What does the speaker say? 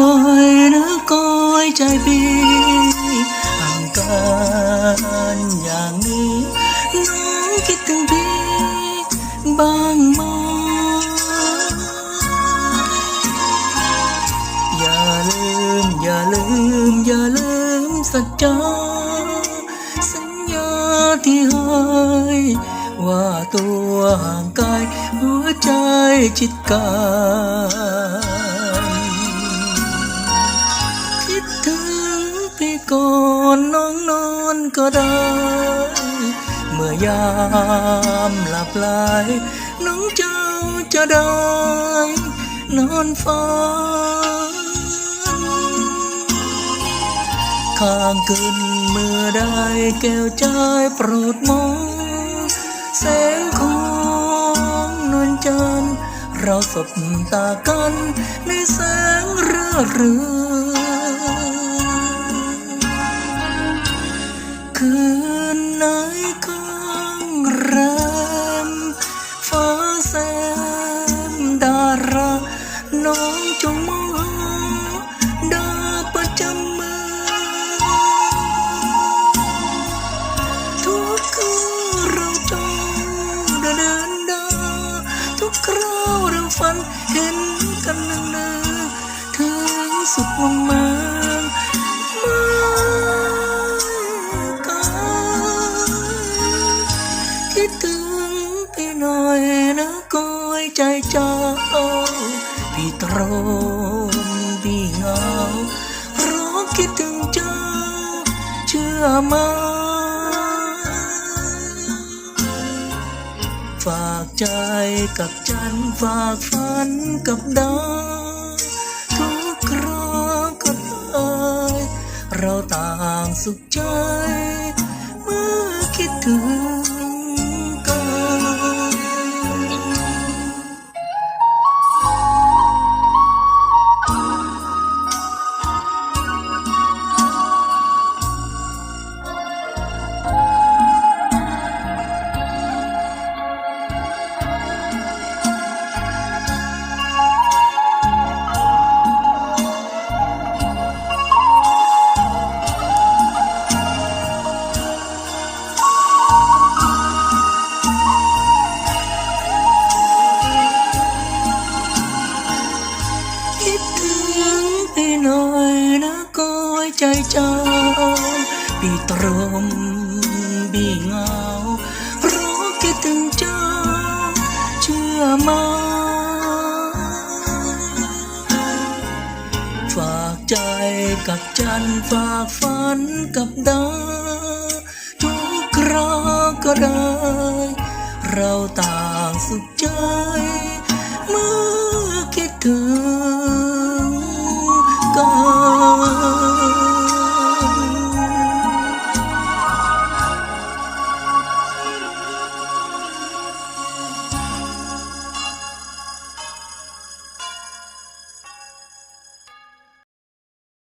หน่อยนะก้อยใจพี่ห่างกันอย่างนี้น้องคิดถึงพี่บ้างไหมอย่าลืมอย่าลืมอย่าลืมสัจจาสัญญาที่ให้ว่าตัวห่างไกายหัวใจชิดกันคิ ก็ได้ เมื่อยามหลับไหลน้องเจ้าจะได้ นอนฝันข้างคืนเมื่อได้แก้วใจโปรดมองแสงของนวลจันทร์เราสบตากันในแสงเรือเรือ เห็นกันเนืองๆถึงสุดมุมมางไม่ไกลคิดถึงพี่หน่อยนะก้อยใจเจ้าพี่ตรมพี่เงาเพราะคิดถึงเจ้าเชื่อไหมา ฝากใจกับจันฝากฝันกับดาวทุกคราก็ได้เราต่างสุขใจ เมื่อคิดถึง นะก้อยใจเจ้าพี่ตรมพี่เงาราะคิดถึงเจ้า เชื่อมาฝากใจกับจันฝากฝันกับดาทุกคราก็ได้ เราต่างสุขใจ เมื่อคิดถึง Oh.